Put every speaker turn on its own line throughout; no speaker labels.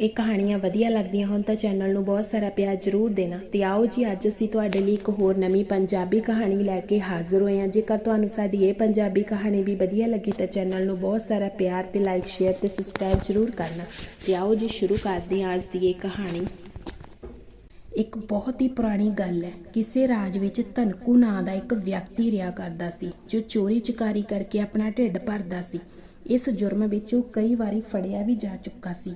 ਇਹ ਕਹਾਣੀਆਂ ਵਧੀਆ ਲੱਗਦੀਆਂ ਹੋਣ ਤਾਂ ਚੈਨਲ ਨੂੰ ਬਹੁਤ ਸਾਰਾ ਪਿਆਰ ਜਰੂਰ ਦੇਣਾ। ਤੇ ਆਓ ਜੀ, ਅੱਜ ਅਸੀਂ ਤੁਹਾਡੇ ਲਈ ਇੱਕ ਹੋਰ ਨਵੀਂ ਪੰਜਾਬੀ ਕਹਾਣੀ ਲੈ ਕੇ ਹਾਜ਼ਰ ਹੋਏ ਹਾਂ। ਜੇਕਰ ਤੁਹਾਨੂੰ ਸਾਡੀ ਇਹ ਪੰਜਾਬੀ ਕਹਾਣੀ ਵੀ ਵਧੀਆ ਲੱਗੀ ਤਾਂ ਚੈਨਲ ਨੂੰ ਬਹੁਤ ਸਾਰਾ ਪਿਆਰ ਤੇ ਲਾਈਕ ਸ਼ੇਅਰ ਤੇ ਸਬਸਕ੍ਰਾਈਬ ਜਰੂਰ ਕਰਨਾ। ਤੇ ਆਓ ਜੀ, ਸ਼ੁਰੂ ਕਰਦੇ ਹਾਂ ਅੱਜ ਦੀ ਇਹ ਕਹਾਣੀ। ਇੱਕ ਬਹੁਤ ਹੀ ਪੁਰਾਣੀ ਗੱਲ ਹੈ। ਕਿਸੇ ਰਾਜ ਵਿੱਚ ਧਨਕੂ ਨਾਂ ਦਾ ਇੱਕ ਵਿਅਕਤੀ ਰਿਹਾ ਕਰਦਾ ਸੀ, ਜੋ ਚੋਰੀ ਚਕਾਰੀ ਕਰਕੇ ਆਪਣਾ ਢਿੱਡ ਭਰਦਾ ਸੀ। ਇਸ ਜੁਰਮ ਵਿੱਚ ਉਹ ਕਈ ਵਾਰੀ ਫੜਿਆ ਵੀ ਜਾ ਚੁੱਕਾ ਸੀ।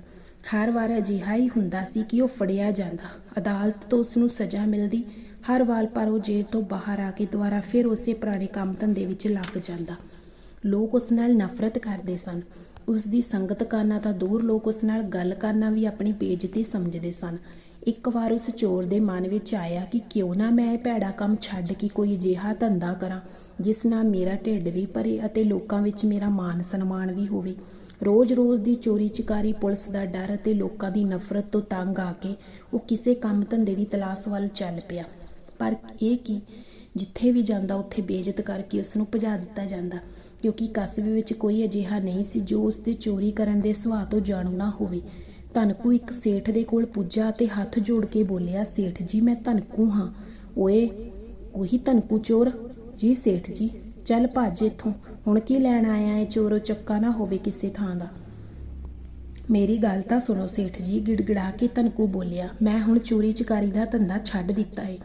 ਹਰ ਵਾਰ ਅਜਿਹਾ ਹੀ ਹੁੰਦਾ ਸੀ ਕਿ ਉਹ ਫੜਿਆ ਜਾਂਦਾ। ਅਦਾਲਤ ਤੋਂ ਉਸ ਨੂੰ ਸਜ਼ਾ ਮਿਲਦੀ। ਹਰ ਵਾਰ ਪਰ ਉਹ ਜੇਲ੍ਹ ਤੋਂ ਬਾਹਰ ਆ ਕੇ ਦੁਬਾਰਾ ਫਿਰ ਉਸੇ ਪੁਰਾਣੇ ਕੰਮ ਧੰਦੇ ਵਿੱਚ ਲੱਗ ਜਾਂਦਾ। ਲੋਕ ਉਸ ਨਾਲ ਨਫ਼ਰਤ ਕਰਦੇ ਸਨ। ਉਸ ਦੀ ਸੰਗਤ ਕਰਨਾ ਤਾਂ ਦੂਰ ਲੋਕ ਉਸ ਨਾਲ ਗੱਲ ਕਰਨਾ ਵੀ ਆਪਣੀ ਬੇਇੱਜ਼ਤੀ ਸਮਝਦੇ ਸਨ। ਇੱਕ ਵਾਰ ਉਸ ਚੋਰ ਦੇ ਮਨ ਵਿੱਚ ਆਇਆ ਕਿ ਕਿਉਂ ਨਾ ਮੈਂ ਇਹ ਭੈੜਾ ਕੰਮ ਛੱਡ ਕੇ ਕੋਈ ਅਜਿਹਾ ਧੰਦਾ ਕਰਾਂ, ਜਿਸ ਨਾਲ ਮੇਰਾ ਢਿੱਡ ਵੀ ਭਰੇ ਅਤੇ ਲੋਕਾਂ ਵਿੱਚ ਮੇਰਾ ਮਾਨ ਸਨਮਾਨ ਵੀ ਹੋਵੇ। ਰੋਜ਼-ਰੋਜ਼ ਦੀ ਚੋਰੀ ਚਕਾਰੀ ਪੁਲਿਸ ਦਾ ਡਰ ਅਤੇ ਲੋਕਾਂ ਦੀ ਨਫ਼ਰਤ ਤੋਂ ਤੰਗ ਆ ਕੇ ਉਹ ਕਿਸੇ ਕੰਮ ਧੰਦੇ ਦੀ ਤਲਾਸ਼ ਵੱਲ ਚੱਲ ਪਿਆ। ਪਰ ਇਹ ਕੀ ਜਿੱਥੇ ਵੀ ਜਾਂਦਾ, ਉੱਥੇ ਬੇਇੱਜ਼ਤ ਕਰਕੇ ਉਸ ਨੂੰ ਭਜਾ ਦਿੱਤਾ ਜਾਂਦਾ, ਕਿਉਂਕਿ ਕਸਬੇ ਵਿੱਚ ਕੋਈ ਅਜਿਹਾ ਨਹੀਂ ਸੀ ਜੋ ਉਸ ਦੇ ਚੋਰੀ ਕਰਨ ਦੇ ਸੁਭਾਅ ਤੋਂ ਜਾਣੂ ਨਾ ਹੋਵੇ। ਧਨਕੂ ਇੱਕ ਸੇਠ ਦੇ ਕੋਲ ਪੁੱਜਾ ਤੇ ਹੱਥ ਜੋੜ ਕੇ ਬੋਲਿਆ, ਸੇਠ ਜੀ, ਮੈਂ ਧਨਕੂ ਹਾਂ। ਓਏ, ਉਹੀ ਧਨਕੂ ਚੋਰ? ਜੀ, ਸੇਠ ਜੀ। ਚੱਲ ਭੱਜ ਇੱਥੋਂ। ਹੁਣ ਕੀ ਲੈਣ ਆਇਆ ਏ? ਚੋਰੋ ਚੱਕਾ ਨਾ ਹੋਵੇ ਕਿਸੇ ਥਾਂ ਦਾ। ਮੇਰੀ ਗੱਲ ਤਾਂ ਸੁਣੋ ਸੇਠ ਜੀ, ਗਿੜਗਿੜਾ ਕੇ ਧਨਕੂ ਬੋਲਿਆ। ਮੈਂ ਹੁਣ ਚੋਰੀ ਚਕਾਰੀ ਦਾ ਧੰਦਾ ਛੱਡ ਦਿੱਤਾ ਏ।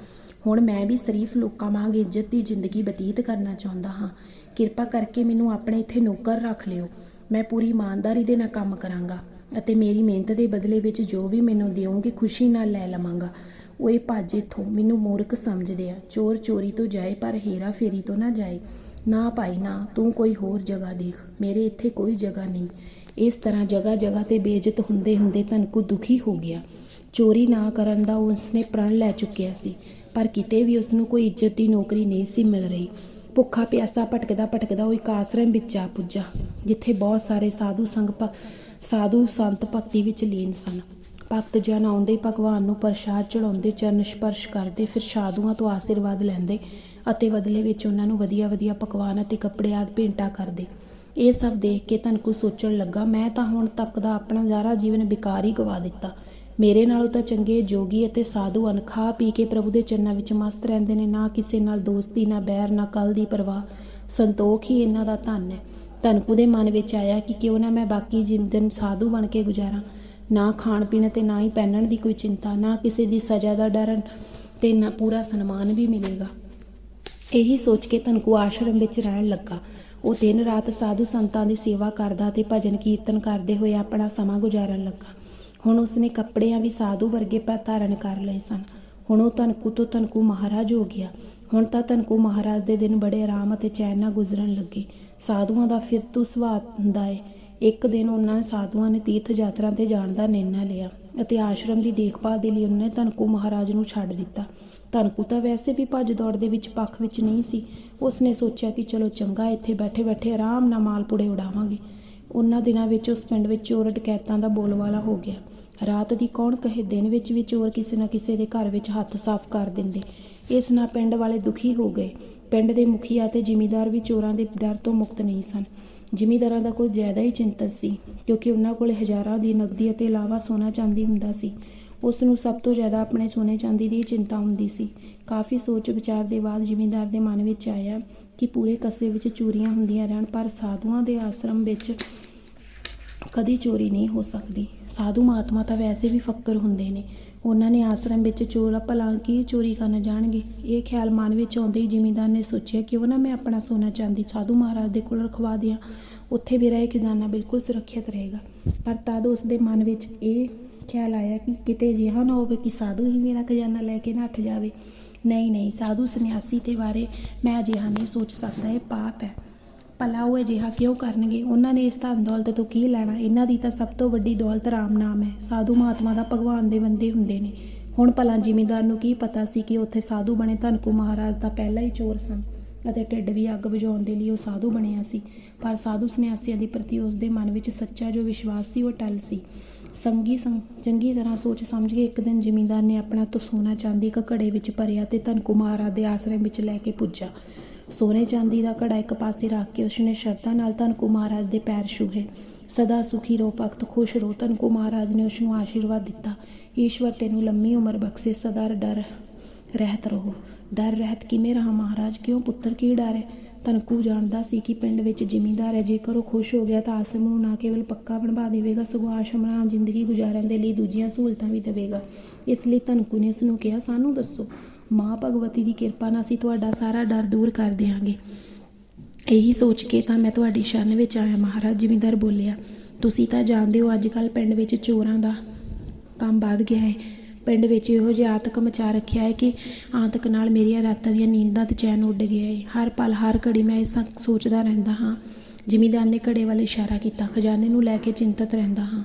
ਹੁਣ ਮੈਂ ਵੀ ਸ਼ਰੀਫ ਲੋਕਾਂ ਵਾਂਗ ਇੱਜ਼ਤ ਦੀ ਜ਼ਿੰਦਗੀ ਬਤੀਤ ਕਰਨਾ ਚਾਹੁੰਦਾ ਹਾਂ। ਕਿਰਪਾ ਕਰਕੇ ਮੈਨੂੰ ਆਪਣੇ ਇੱਥੇ ਨੌਕਰ ਰੱਖ ਲਿਓ। ਮੈਂ ਪੂਰੀ ਇਮਾਨਦਾਰੀ ਦੇ ਨਾਲ ਕੰਮ ਕਰਾਂਗਾ ਅਤੇ ਮੇਰੀ ਮਿਹਨਤ ਦੇ ਬਦਲੇ ਵਿੱਚ ਜੋ ਵੀ ਮੈਨੂੰ ਦਿਓਗੇ, ਖੁਸ਼ੀ ਨਾਲ ਲੈ ਲਵਾਂਗਾ। ਓਏ ਭੱਜ ਇੱਥੋਂ। ਮੈਨੂੰ ਮੂਰਖ ਸਮਝਦੇ ਆ। ਚੋਰ ਚੋਰੀ ਤੋਂ ਜਾਏ, ਪਰ ਹੇਰਾ ਫੇਰੀ ਤੋਂ ਨਾ ਜਾਏ। ਨਾ ਭਾਈ, ਨਾ, ਤੂੰ ਕੋਈ ਹੋਰ ਜਗ੍ਹਾ ਦੇਖ, ਮੇਰੇ ਇੱਥੇ ਕੋਈ ਜਗ੍ਹਾ ਨਹੀਂ। ਇਸ ਤਰ੍ਹਾਂ ਜਗ੍ਹਾ ਜਗ੍ਹਾ ਤੇ ਬੇਇੱਜ਼ਤ ਹੁੰਦੇ ਹੁੰਦੇ ਧਨਕੂ ਦੁਖੀ ਹੋ ਗਿਆ। ਚੋਰੀ ਨਾ ਕਰਨ ਦਾ ਉਸਨੇ ਪ੍ਰਣ ਲੈ ਚੁੱਕਿਆ ਸੀ, ਪਰ ਕਿਤੇ ਵੀ ਉਸ ਨੂੰ ਕੋਈ ਇੱਜ਼ਤ ਦੀ ਨੌਕਰੀ ਨਹੀਂ ਸੀ ਮਿਲ ਰਹੀ। ਭੁੱਖਾ ਪਿਆਸਾ ਭਟਕਦਾ ਭਟਕਦਾ ਉਹ ਇੱਕ ਆਸ਼ਰਮ ਵਿੱਚ ਆ ਪੁੱਜਾ, ਜਿੱਥੇ ਬਹੁਤ ਸਾਰੇ ਸਾਧੂ ਸੰਗ ਭ- ਸਾਧੂ ਸੰਤ ਭਗਤੀ ਵਿੱਚ ਲੀਨ ਸਨ। ਭਗਤ ਜਨ ਆਉਂਦੇ ਭਗਵਾਨ ਨੂੰ ਪ੍ਰਸ਼ਾਦ ਚੜਾਉਂਦੇ ਚਰਨ ਸਪਰਸ਼ ਕਰਦੇ, ਫਿਰ ਸਾਧੂਆਂ ਤੋਂ ਆਸ਼ੀਰਵਾਦ ਲੈਂਦੇ ਅਤੇ ਬਦਲੇ ਵਿੱਚ ਉਹਨਾਂ ਨੂੰ ਵਧੀਆ ਵਧੀਆ ਪਕਵਾਨ ਅਤੇ ਕੱਪੜੇ ਆਦਿ ਭੇਂਟਾ ਕਰਦੇ। ਇਹ ਸਭ ਦੇਖ ਕੇ ਧਨਕੂ ਸੋਚਣ ਲੱਗਾ, ਮੈਂ ਤਾਂ ਹੁਣ ਤੱਕ ਦਾ ਆਪਣਾ ਸਾਰਾ ਜੀਵਨ ਬੇਕਾਰ ਹੀ ਗਵਾ ਦਿੱਤਾ। ਮੇਰੇ ਨਾਲੋਂ ਤਾਂ ਚੰਗੇ ਜੋਗੀ ਅਤੇ ਸਾਧੂ ਹਨ ਪੀ ਕੇ ਪ੍ਰਭੂ ਦੇ ਚਰਨਾਂ ਵਿੱਚ ਮਸਤ ਰਹਿੰਦੇ ਨੇ, ਨਾ ਕਿਸੇ ਨਾਲ ਦੋਸਤੀ, ਨਾ ਬੈਰ, ਨਾ ਕੱਲ ਦੀ ਪਰਵਾਹ। ਸੰਤੋਖ ਹੀ ਇਹਨਾਂ ਦਾ ਧਨ ਹੈ। ਧਨਕੂ ਦੇ ਮਨ ਵਿੱਚ ਆਇਆ ਕਿ ਕਿਉਂ ਨਾ ਮੈਂ ਬਾਕੀ ਜ਼ਿੰਦਗੀ ਸਾਧੂ ਬਣ ਕੇ ਗੁਜ਼ਾਰਾਂ। ਨਾ ਖਾਣ ਪੀਣ ਤੇ ਨਾ ਹੀ ਪਹਿਨਣ ਦੀ ਕੋਈ ਚਿੰਤਾ, ਨਾ ਕਿਸੇ ਦੀ ਸਜ਼ਾ ਦਾ ਡਰ ਤੇ ਨਾ ਪੂਰਾ ਸਨਮਾਨ ਵੀ ਮਿਲੇਗਾ। ਇਹੀ ਸੋਚ ਕੇ ਧਨਕੂ ਆਸ਼ਰਮ ਵਿੱਚ ਰਹਿਣ ਲੱਗਾ। ਉਹ ਦਿਨ ਰਾਤ ਸਾਧੂ ਸੰਤਾਂ ਦੀ ਸੇਵਾ ਕਰਦਾ ਤੇ ਭਜਨ ਕੀਰਤਨ ਕਰਦੇ ਹੋਏ ਆਪਣਾ ਸਮਾਂ ਗੁਜ਼ਾਰਨ ਲੱਗਾ। ਹੁਣ ਉਸਨੇ ਕੱਪੜਿਆਂ ਵੀ ਸਾਧੂ ਵਰਗੇ ਪਾ, ਧਾਰਨ ਕਰ ਲਏ ਸਨ। ਹੁਣ ਉਹ ਧਨਕੂ ਤੋਂ ਧਨਕੂ ਮਹਾਰਾਜ ਹੋ ਗਿਆ। ਹੁਣ ਤਾਂ ਧਨਕੂ ਮਹਾਰਾਜ ਦੇ ਦਿਨ ਬੜੇ ਆਰਾਮ ਅਤੇ ਚੈਨ ਨਾਲ ਗੁਜ਼ਰਨ ਲੱਗੇ। ਸਾਧੂਆਂ ਦਾ ਫਿਰ ਤੋਂ ਸੁਭਾਅ ਹੁੰਦਾ ਏ। ਇੱਕ ਦਿਨ ਉਹਨਾਂ ਸਾਧੂਆਂ ਨੇ ਤੀਰਥ ਯਾਤਰਾ ਤੇ ਜਾਣ ਦਾ ਨਿਰਣਾ ਲਿਆ ਅਤੇ ਆਸ਼ਰਮ ਦੀ ਦੇਖਭਾਲ ਦੇ ਲਈ ਉਹਨਾਂ ਨੇ ਧਨਕੂ ਮਹਾਰਾਜ ਨੂੰ ਛੱਡ ਦਿੱਤਾ। ਧਨਕੂ ਤਾਂ ਵੈਸੇ ਵੀ ਭੱਜ ਦੌੜ ਦੇ ਵਿੱਚ ਪੱਖ ਵਿੱਚ ਨਹੀਂ ਸੀ। ਉਸਨੇ ਸੋਚਿਆ ਕਿ ਚਲੋ ਚੰਗਾ, ਇੱਥੇ ਬੈਠੇ ਬੈਠੇ ਆਰਾਮ ਨਾਲ ਮਾਲਪੂੜੇ ਉਡਾਵਾਂਗੇ। ਉਹਨਾਂ ਦਿਨਾਂ ਵਿੱਚ ਉਸ ਪਿੰਡ ਵਿੱਚ ਚੋਰ ਡਕੈਤਾਂ ਦਾ ਬੋਲਵਾਲਾ ਹੋ ਗਿਆ। ਰਾਤ ਦੀ ਕੌਣ ਕਹੇ, ਦਿਨ ਵਿੱਚ ਵੀ ਚੋਰ ਕਿਸੇ ਨਾ ਕਿਸੇ ਦੇ ਘਰ ਵਿੱਚ ਹੱਥ ਸਾਫ਼ ਕਰ ਦਿੰਦੇ। ਇਸ ਨਾਲ ਪਿੰਡ ਵਾਲੇ ਦੁਖੀ ਹੋ ਗਏ। ਪਿੰਡ ਦੇ ਮੁਖੀਆ ਤੇ ਜ਼ਿਮੀਂਦਾਰ ਵੀ ਚੋਰਾਂ ਦੇ ਡਰ ਤੋਂ ਮੁਕਤ ਨਹੀਂ ਸਨ। ਜ਼ਿਮੀਂਦਾਰਾਂ ਦਾ ਕੋਈ ਜ਼ਿਆਦਾ ਹੀ ਚਿੰਤਤ ਸੀ, ਕਿਉਂਕਿ ਉਹਨਾਂ ਕੋਲ ਹਜ਼ਾਰਾਂ ਦੀ ਨਕਦੀ ਅਤੇ ਇਲਾਵਾ ਸੋਨਾ ਚਾਂਦੀ ਹੁੰਦਾ ਸੀ। ਉਸ ਨੂੰ ਸਭ ਤੋਂ ਜ਼ਿਆਦਾ ਆਪਣੇ ਸੋਨੇ ਚਾਂਦੀ ਦੀ ਚਿੰਤਾ ਹੁੰਦੀ ਸੀ। ਕਾਫੀ ਸੋਚ ਵਿਚਾਰ ਦੇ ਬਾਅਦ ਜ਼ਿਮੀਂਦਾਰ ਦੇ ਮਨ ਵਿੱਚ ਆਇਆ ਕਿ ਪੂਰੇ ਕਸੇ ਵਿੱਚ ਚੋਰੀਆਂ ਹੁੰਦੀਆਂ ਰਹਿਣ, ਪਰ ਸਾਧੂਆਂ ਦੇ ਆਸ਼ਰਮ ਵਿੱਚ ਕਦੀ ਚੋਰੀ ਨਹੀਂ ਹੋ ਸਕਦੀ। ਸਾਧੂ ਮਹਾਤਮਾ ਤਾਂ ਵੈਸੇ ਵੀ ਫੱਕਰ ਹੁੰਦੇ ਨੇ। ਉਹਨਾਂ ਨੇ ਆਸ਼ਰਮ ਵਿੱਚ ਚੋਰ, ਭਲਾ ਕੀ ਚੋਰੀ ਕਰਨ ਜਾਣਗੇ? ਇਹ ਖਿਆਲ ਮਨ ਵਿੱਚ ਆਉਂਦੇ ਹੀ ਜ਼ਿਮੀਂਦਾਰ ਨੇ ਸੋਚਿਆ ਕਿਉਂ ਨਾ ਮੈਂ ਆਪਣਾ ਸੋਨਾ ਚਾਂਦੀ ਸਾਧੂ ਮਹਾਰਾਜ ਦੇ ਕੋਲ ਰਖਵਾ ਦਿਆਂ। ਉੱਥੇ ਮੇਰਾ ਇਹ ਖਜ਼ਾਨਾ ਬਿਲਕੁਲ ਸੁਰੱਖਿਅਤ ਰਹੇਗਾ। ਪਰ ਤਦ ਉਸ ਦੇ ਮਨ ਵਿੱਚ ਇਹ ਖਿਆਲ ਆਇਆ ਕਿ ਕਿਤੇ ਅਜਿਹਾ ਨਾ ਹੋਵੇ ਕਿ ਸਾਧੂ ਹੀ ਮੇਰਾ ਖਜ਼ਾਨਾ ਲੈ ਕੇ ਨੱਠ ਜਾਵੇ। ਨਹੀਂ ਨਹੀਂ, ਸਾਧੂ ਸੰਨਿਆਸੀ ਦੇ ਬਾਰੇ ਮੈਂ ਅਜਿਹਾ ਨਹੀਂ ਸੋਚ ਸਕਦਾ, ਇਹ ਪਾਪ ਹੈ। ਭਲਾ ਉਹ ਅਜਿਹਾ ਕਿਉਂ ਕਰਨਗੇ? ਉਹਨਾਂ ਨੇ ਇਸ ਧਨ ਦੌਲਤ ਤੋਂ ਕੀ ਲੈਣਾ? ਇਹਨਾਂ ਦੀ ਤਾਂ ਸਭ ਤੋਂ ਵੱਡੀ ਦੌਲਤ ਰਾਮ ਨਾਮ ਹੈ। ਸਾਧੂ ਮਹਾਤਮਾ ਦਾ ਭਗਵਾਨ ਦੇ ਬੰਦੇ ਹੁੰਦੇ ਨੇ। ਹੁਣ ਭਲਾ ਜ਼ਿਮੀਂਦਾਰ ਨੂੰ ਕੀ ਪਤਾ ਸੀ ਕਿ ਉੱਥੇ ਸਾਧੂ ਬਣੇ ਧਨਕੂ ਮਹਾਰਾਜ ਦਾ ਪਹਿਲਾ ਹੀ ਚੋਰ ਸਨ।
ਅਤੇ ਢਿੱਡ ਵੀ ਅੱਗ ਬੁਝਾਉਣ ਦੇ ਲਈ ਉਹ ਸਾਧੂ ਬਣਿਆ ਸੀ। ਪਰ ਸਾਧੂ ਸੰਨਿਆਸੀਆਂ ਦੀ ਪ੍ਰਤੀ ਉਸ ਦੇ ਮਨ ਵਿੱਚ ਸੱਚਾ ਜੋ ਵਿਸ਼ਵਾਸ ਸੀ, ਉਹ ਟਲ ਸੀ। ਸੰਗੀ ਚੰਗੀ ਤਰ੍ਹਾਂ ਸੋਚ ਸਮਝ ਕੇ ਇੱਕ ਦਿਨ ਜ਼ਿਮੀਂਦਾਰ ਨੇ ਆਪਣਾ ਤੋਂ ਸੋਨਾ ਚਾਂਦੀ ਇੱਕ ਘੜੇ ਵਿੱਚ ਭਰਿਆ ਤੇ ਧਨ ਕੁਮਾਰਾ ਦੇ ਆਸਰਮ ਵਿੱਚ ਲੈ ਕੇ ਪੁੱਜਾ। ਸੋਨੇ ਚਾਂਦੀ ਦਾ ਘੜਾ ਇੱਕ ਪਾਸੇ ਰੱਖ ਕੇ ਉਸਨੇ ਸ਼ਰਧਾ ਨਾਲ ਧਨਕੂ ਮਹਾਰਾਜ ਦੇ ਪੈਰ ਛੂਹੇ। ਸਦਾ ਸੁਖੀ ਰਹੋ ਭਗਤ, ਖੁਸ਼ ਰਹੋ ਧਨਕੂ ਮਹਾਰਾਜ ਨੇ ਉਸ ਨੂੰ ਆਸ਼ੀਰਵਾਦ ਦਿੱਤਾ। ਈਸ਼ਵਰ ਤੈਨੂੰ ਲੰਮੀ ਉਮਰ ਬਖਸ਼ੇ, ਸਦਾ ਡਰ ਰਹਿਤ ਰਹੋ। ਡਰ ਰਹਿਤ ਕਿਵੇਂ ਰਹਾ ਮਹਾਰਾਜ ਕਿਉਂ ਪੁੱਤਰ ਕੀ ਡਰ ਹੈ? ਧਨਕੂ ਜਾਣਦਾ ਸੀ ਕਿ ਪਿੰਡ ਵਿੱਚ ਜ਼ਿਮੀਂਦਾਰ ਹੈ। ਜੇਕਰ ਉਹ ਖੁਸ਼ ਹੋ ਗਿਆ ਤਾਂ ਆਸ਼ਰਮ ਨੂੰ ਨਾ ਕੇਵਲ ਪੱਕਾ ਬਣਵਾ ਦੇਵੇਗਾ, ਸਗੋਂ ਆਸ਼ਰਮ ਨਾਲ ਜ਼ਿੰਦਗੀ ਗੁਜ਼ਾਰਨ ਦੇ ਲਈ ਦੂਜੀਆਂ ਸਹੂਲਤਾਂ ਵੀ ਦੇਵੇਗਾ। ਇਸ ਲਈ ਧਨਕੂ ਨੇ ਉਸ ਨੂੰ ਕਿਹਾ, ਸਾਨੂੰ ਦੱਸੋ, ਮਾਂ ਭਗਵਤੀ ਦੀ ਕਿਰਪਾ ਨਾਲ ਅਸੀਂ ਤੁਹਾਡਾ ਸਾਰਾ ਡਰ ਦੂਰ ਕਰ ਦਿਆਂਗੇ। ਇਹੀ ਸੋਚ ਕੇ ਤਾਂ ਮੈਂ ਤੁਹਾਡੀ ਸ਼ਰਨ ਵਿੱਚ ਆਇਆ। ਮਹਾਰਾਜ ਜ਼ਿਮੀਂਦਾਰ ਬੋਲਿਆ, ਤੁਸੀਂ ਤਾਂ ਜਾਣਦੇ ਹੋ ਅੱਜ ਕੱਲ ਪਿੰਡ ਵਿੱਚ ਚੋਰਾਂ ਦਾ ਕੰਮ ਵੱਧ ਗਿਆ ਹੈ। ਪਿੰਡ ਵਿੱਚ ਇਹੋ ਜਿਹਾ ਆਤਕ ਮਚਾ ਰੱਖਿਆ ਹੈ ਕਿ ਆਤਕ ਨਾਲ ਮੇਰੀਆਂ ਰਾਤਾਂ ਦੀਆਂ ਨੀਂਦਾਂ ਤੇ ਚੈਨ ਉੱਡ ਗਿਆ ਹੈ। ਹਰ ਪਲ, ਹਰ ਘੜੀ ਮੈਂ ਇਸ ਸੋਚਦਾ ਰਹਿੰਦਾ ਹਾਂ, ਜ਼ਿਮੀਦਾਰ ਨੇ ਘੜੇ ਵੱਲ ਇਸ਼ਾਰਾ ਕੀਤਾ, ਖਜ਼ਾਨੇ ਨੂੰ ਲੈ ਕੇ ਚਿੰਤਤ ਰਹਿੰਦਾ ਹਾਂ।